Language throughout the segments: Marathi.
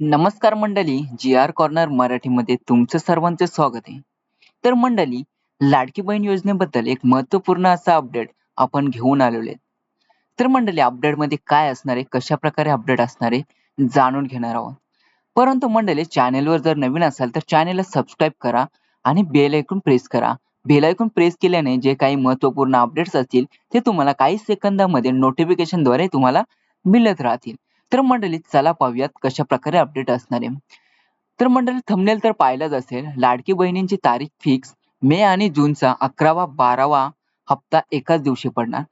नमस्कार मंडळी जी आर कॉर्नर मराठीमध्ये तुमचं सर्वांचं स्वागत आहे. तर मंडळी लाडकी बहीण योजनेबद्दल एक महत्त्वपूर्ण असा अपडेट आपण घेऊन आलेलो आहे. तर मंडळी अपडेटमध्ये काय असणार आहे कशा प्रकारे अपडेट असणार आहे जाणून घेणार आहोत. परंतु मंडळी चॅनेलवर जर नवीन असाल तर चॅनेलला सबस्क्राईब करा आणि बेल ऐकून प्रेस करा. बेल ऐकून प्रेस केल्याने जे काही महत्त्वपूर्ण अपडेट्स असतील ते तुम्हाला काही सेकंदामध्ये नोटिफिकेशनद्वारे तुम्हाला मिळत राहतील. तर मंडळी चला पाहूयात कशा प्रकारे अपडेट असणार आहे. तर मंडळी थंबनेल तर पाहिलाच असेल. लाडकी बहिणींची तारीख फिक्स मे आणि जूनचा अकरावा बारावा हप्ता एकाच दिवशी पडणार.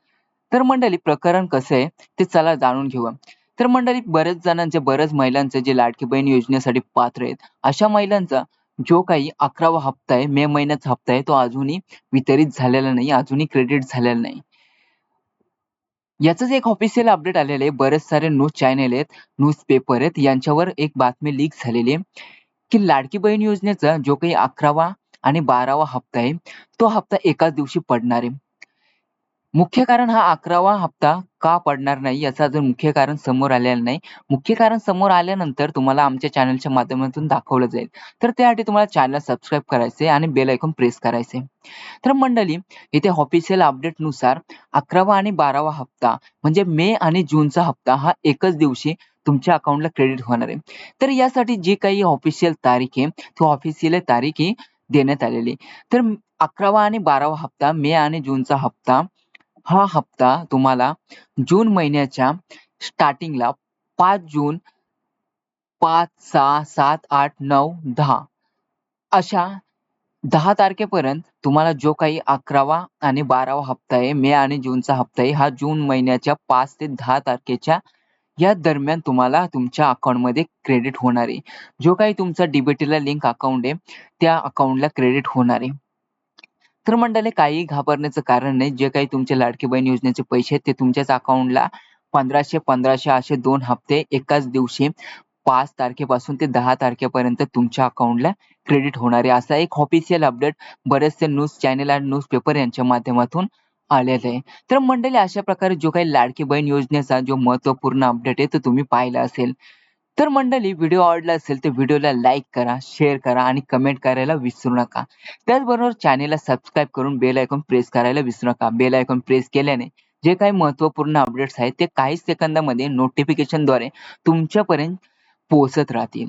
तर मंडळी प्रकरण कसं आहे ते चला जाणून घेऊया. तर मंडळी बरेच जणांचे बरेच महिलांचे जे लाडकी बहीण योजनेसाठी पात्र आहेत अशा महिलांचा जो काही अकरावा हप्ता आहे मे महिन्याचा हप्ता आहे तो अजूनही वितरित झालेला नाही अजूनही क्रेडिट झालेला नाही. याचंच एक ऑफिशियल अपडेट आलेलं आहे बरेच सारे न्यूज चॅनेल आहेत न्यूज पेपर आहेत यांच्यावर एक बातमी लीक झालेली आहे की लाडकी बहीण योजनेचा जो काही अकरावा आणि बारावा हप्ता आहे तो हप्ता एकाच दिवशी पडणार आहे. मुख्य कारण हा अकरावा हप्ता का पडणार नाही याचं अजून मुख्य कारण समोर आलेलं नाही. मुख्य कारण समोर आल्यानंतर तुम्हाला आमच्या चॅनलच्या माध्यमातून दाखवलं जाईल. तर त्यासाठी तुम्हाला चॅनल सबस्क्राईब करायचे आणि बेल ऐकून प्रेस करायचे तर मंडळी इथे ऑफिशियल अपडेटनुसार अकरावा आणि बारावा हप्ता म्हणजे मे आणि जूनचा हप्ता हा एकच दिवशी तुमच्या अकाउंटला क्रेडिट होणार आहे. तर यासाठी जी काही ऑफिशियल तारीख आहे ती ऑफिशियल तारीख ही देण्यात आलेली तर अकरावा आणि बारावा हप्ता मे आणि जूनचा हप्ता हा हप्ता तुम्हाला जून महिन्याच्या स्टार्टिंगला पाच जून पाच सहा सात आठ नऊ दहा अशा दहा तारखेपर्यंत तुम्हाला जो काही अकरावा आणि बारावा हप्ता आहे मे आणि जूनचा हप्ता आहे हा जून महिन्याच्या पाच ते दहा तारखेच्या या दरम्यान तुम्हाला तुमच्या अकाउंटमध्ये क्रेडिट होणार आहे. जो काही तुमचा डीबीटीला लिंक अकाउंट आहे त्या अकाउंटला क्रेडिट होणार आहे. तर मंडळी काही घाबरण्याचं कारण नाही. जे काही तुमचे लाडकी बहीण योजनेचे पैसे आहेत ते तुमच्याच अकाउंटला पंधराशे पंधराशे असे दोन हप्ते एकाच दिवशी पाच तारखेपासून ते दहा तारखेपर्यंत तुमच्या अकाउंटला क्रेडिट होणार आहे. असा एक ऑफिशियल अपडेट बरेचसे न्यूज चॅनेल आणि न्यूज पेपर यांच्या माध्यमातून आलेलं आहे. तर मंडळी अशा प्रकारे जो काही लाडकी बहीण योजनेचा जो महत्त्वपूर्ण अपडेट आहे तो तुम्ही पाहिला असेल. तर मंडळी व्हिडिओ आवडला असेल तर व्हिडिओला लाईक करा शेअर करा आणि कमेंट करायला विसरू नका. त्याचबरोबर चॅनेलला सबस्क्राईब करून बेल आयकॉन प्रेस करायला विसरू नका. बेल आयकॉन प्रेस केल्याने जे काही महत्त्वपूर्ण अपडेट्स आहेत ते काही सेकंदामध्ये नोटिफिकेशनद्वारे तुमच्यापर्यंत पोहोचत राहतील.